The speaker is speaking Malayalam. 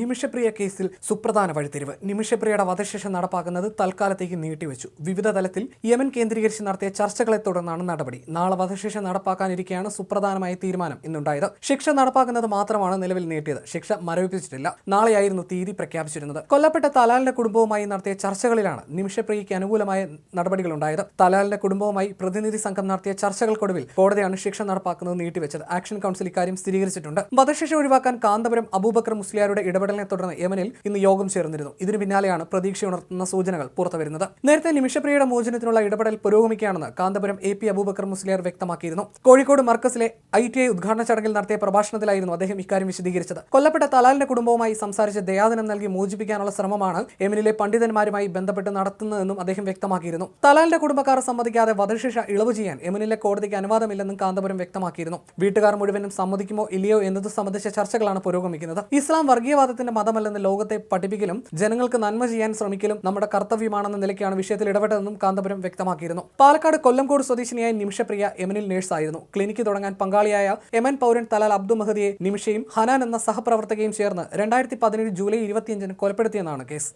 നിമിഷപ്രിയ കേസിൽ സുപ്രധാന വഴിത്തിരിവ്. നിമിഷപ്രിയയുടെ വധശിക്ഷ നടപ്പാക്കുന്നത് തൽക്കാലത്തേക്ക് നീട്ടിവെച്ചു. വിവിധ തലത്തിൽ യമൻ കേന്ദ്രീകരിച്ച് നടത്തിയ ചർച്ചകളെ തുടർന്നാണ് നടപടി. നാളെ വധശിക്ഷ നടപ്പാക്കാനിരിക്കെയാണ് സുപ്രധാനമായ തീരുമാനം ഇന്നുണ്ടായത്. ശിക്ഷ നടപ്പാക്കുന്നത് മാത്രമാണ് നിലവിൽ നീട്ടിയത്. ശിക്ഷ മരവിപ്പിച്ചിട്ടില്ല. നാളെയായിരുന്നു തീയതി പ്രഖ്യാപിച്ചിരുന്നത്. കൊല്ലപ്പെട്ട തലാലിന്റെ കുടുംബവുമായി നടത്തിയ ചർച്ചകളിലാണ് നിമിഷപ്രിയയ്ക്ക് അനുകൂലമായ നടപടികളുണ്ടായത്. തലാലിന്റെ കുടുംബവുമായി പ്രതിനിധി സംഘം നടത്തിയ ചർച്ചകൾക്കൊടുവിൽ കോടതിയാണ് ശിക്ഷ നടപ്പാക്കുന്നത് നീട്ടിവെച്ചത്. ആക്ഷൻ കൗൺസിൽ ഇക്കാര്യം സ്ഥിരീകരിച്ചിട്ടുണ്ട്. വധശിക്ഷ ഒഴിവാക്കാൻ കാന്തപുരം അബൂബക്കർ മുസ്ലിയാരുടെ ഇടപെടലിനെ തുടർന്ന് യമനിൽ ഇന്ന് യോഗം ചേർന്നിരുന്നു. ഇതിനു പിന്നാലെയാണ് പ്രതീക്ഷയുണർത്തുന്ന സൂചനകൾ പുറത്തുവരുന്നത്. നേരത്തെ നിമിഷപ്രിയയുടെ മോചനത്തിനുള്ള ഇടപെടൽ പുരോഗമിക്കുകയാണെന്ന് കാന്തപുരം എ പി അബൂബക്കർ മുസ്ലിയർ വ്യക്തമാക്കിയിരുന്നു. കോഴിക്കോട് മർക്കസിലെ ഐ ടി ഐ ഉദ്ഘാടന ചടങ്ങിൽ നടത്തിയ പ്രഭാഷണത്തിലായിരുന്നു അദ്ദേഹം ഇക്കാര്യം വിശദീകരിച്ചത്. കൊല്ലപ്പെട്ട തലാലിന്റെ കുടുംബവുമായി സംസാരിച്ച് ദയാദനം നൽകി മോചിപ്പിക്കാനുള്ള ശ്രമമാണ് യമനിലെ പണ്ഡിതന്മാരുമായി ബന്ധപ്പെട്ട് നടത്തുന്നതെന്നും അദ്ദേഹം വ്യക്തമാക്കിയിരുന്നു. തലാലിന്റെ കുടുംബക്കാർ സമ്മതിക്കാതെ വധശിക്ഷ ഇളവ് ചെയ്യാൻ യമനിലെ കോടതിക്ക് അനുവാദമില്ലെന്നും കാന്തപുരം വ്യക്തമാക്കിയിരുന്നു. വീട്ടുകാർ മുഴുവനും സമ്മതിക്കുമോ ഇല്ലയോ എന്നത് സംബന്ധിച്ച ചർച്ചകളാണ് പുരോഗമിക്കുന്നത്. ഇസ്ലാം വർഗീയവാദത്തിന്റെ മതമല്ലെന്ന് ലോകത്തെ പഠിപ്പിക്കലും ജനങ്ങൾക്ക് നന്മ ചെയ്യാൻ ശ്രമിക്കലും നമ്മുടെ കർത്തവ്യമാണെന്ന നിലയ്ക്കാണ് വിഷയത്തിൽ ഇടപെട്ടതെന്നും കാന്തപുരം വ്യക്തമാക്കിയിരുന്നു. പാലക്കാട് കൊല്ലംകോട് സ്വദേശിനിയായ നിമിഷപ്രിയ എമനിൽ നേഴ്സ് ആയിരുന്നു ക്ലിനിക്ക് തുടങ്ങാൻ പങ്കാളിയായ യമൻ പൗരൻ തലാൽ അബ്ദു മഹദിയെ നിമിഷയും ഹനാൻ എന്ന സഹപ്രവർത്തകയും ചേർന്ന് രണ്ടായിരത്തി പതിനേഴ് ജൂലൈ ഇരുപത്തിയഞ്ചിന് കൊലപ്പെടുത്തിയെന്നാണ് കേസ്.